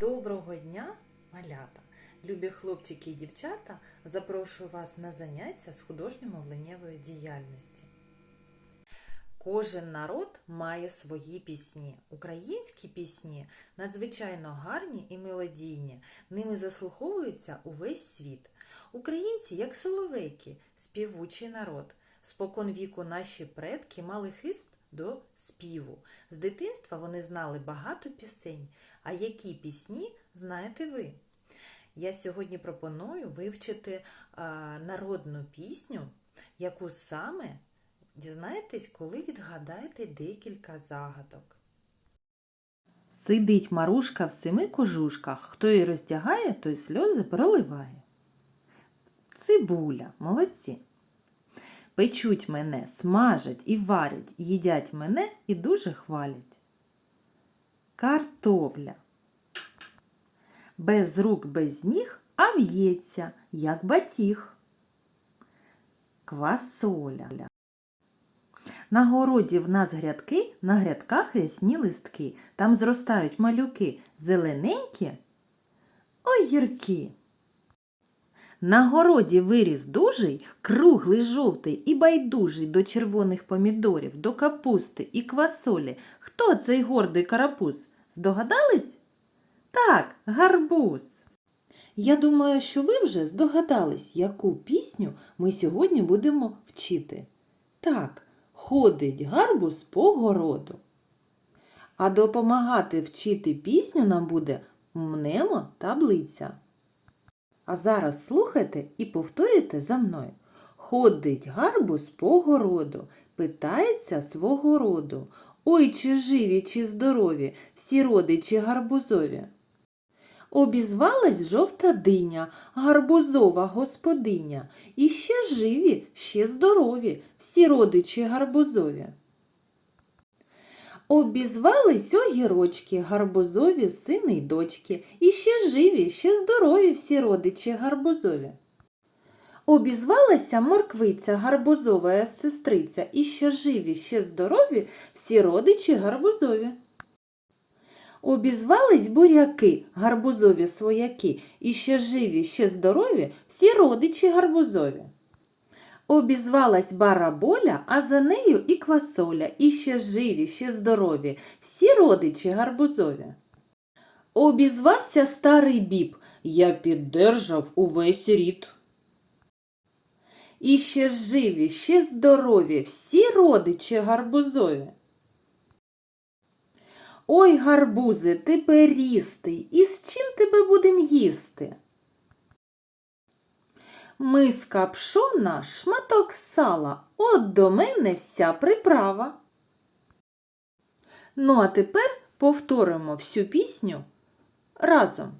Доброго дня, малята! Любі хлопчики і дівчата, запрошую вас на заняття з художньо-мовленнєвої діяльності. Кожен народ має свої пісні. Українські пісні надзвичайно гарні і мелодійні. Ними заслуховується увесь світ. Українці, як соловейки, співучий народ. Спокон віку наші предки мали хист до співу. З дитинства вони знали багато пісень. А які пісні знаєте ви? Я сьогодні пропоную вивчити народну пісню, яку саме дізнаєтесь, коли відгадаєте декілька загадок. Сидить Марушка в семи кожушках. Хто її роздягає, той сльози проливає. Цибуля, молодці. Печуть мене, смажать і варять, їдять мене і дуже хвалять. Картопля. Без рук, без ніг, а в'ється, як батіг. Квасоля. На городі в нас грядки, на грядках рясні листки. Там зростають малюки зелененькі, огірки. На городі виріс дужий, круглий жовтий і байдужий до червоних помідорів, до капусти і квасолі. Хто цей гордий карапуз? Здогадались? Так, гарбуз. Я думаю, що ви вже здогадались, яку пісню ми сьогодні будемо вчити. Так, ходить гарбуз по городу. А допомагати вчити пісню нам буде мнемо таблиця. А зараз слухайте і повторюйте за мною. Ходить гарбуз по городу, питається свого роду. Ой, чи живі, чи здорові, всі родичі гарбузові. Обізвалась жовта диня, гарбузова господиня. І ще живі, ще здорові, всі родичі гарбузові. Обізвались огірочки, гарбузові сини й дочки. І ще живі, ще здорові всі родичі гарбузові. Обізвалася морквиця, гарбузова сестриця, і ще живі, ще здорові всі родичі гарбузові. Обізвались буряки, гарбузові свояки, і ще живі, ще здорові всі родичі гарбузові. Обізвалась бараболя, а за нею і квасоля, і ще живі, ще здорові, всі родичі гарбузові. Обізвався старий біб, я піддержав увесь рід. І ще живі, ще здорові, всі родичі гарбузові. Ой, гарбузе, ти перістий, і з чим тебе будем їсти? Миска пшона, шматок сала, от до мене вся приправа. Ну, а тепер повторимо всю пісню разом.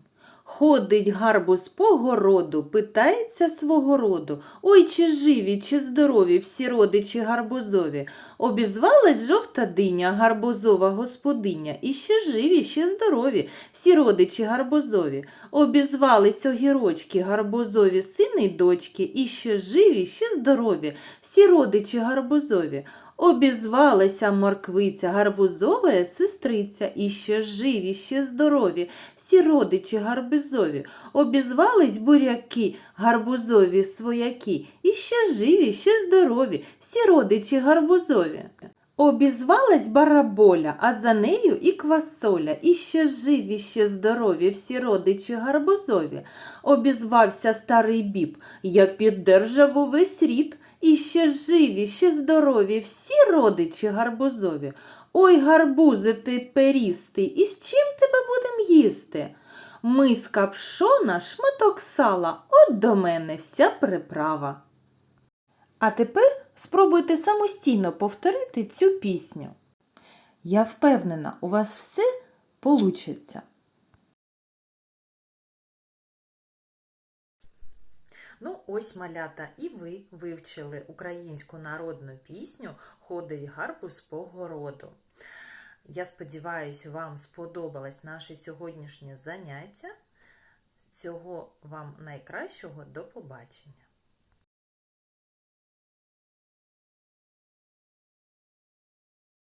Ходить гарбуз по городу, питається свого роду. Ой, чи живі, чи здорові всі родичі гарбузові. Обізвалась жовта диня, гарбузова господиня. І ще живі, ще здорові, всі родичі гарбузові. Обізвались огірочки, гарбузові сини й дочки. І ще живі, ще здорові, всі родичі гарбузові. Обізвалася морквиця, гарбузова сестриця, і ще живі, ще здорові, всі родичі гарбузові. Обізвались буряки, гарбузові свояки, і ще живі, ще здорові, всі родичі гарбузові. Обізвалась бараболя, а за нею і квасоля, і ще живі, ще здорові, всі родичі гарбузові. Обізвався старий біб, я піддержав увесь рід. І ще живі, ще здорові, всі родичі гарбузові. Ой, гарбузи ти перістий, і з чим тебе будем їсти? Миска пшона, шматок сала, от до мене вся приправа. А тепер спробуйте самостійно повторити цю пісню. Я впевнена, у вас все получиться. Ну, ось малята, і ви вивчили українську народну пісню Ходить гарбуз по городу. Я сподіваюся, вам сподобалось наше сьогоднішнє заняття. Цього вам найкращого, до побачення!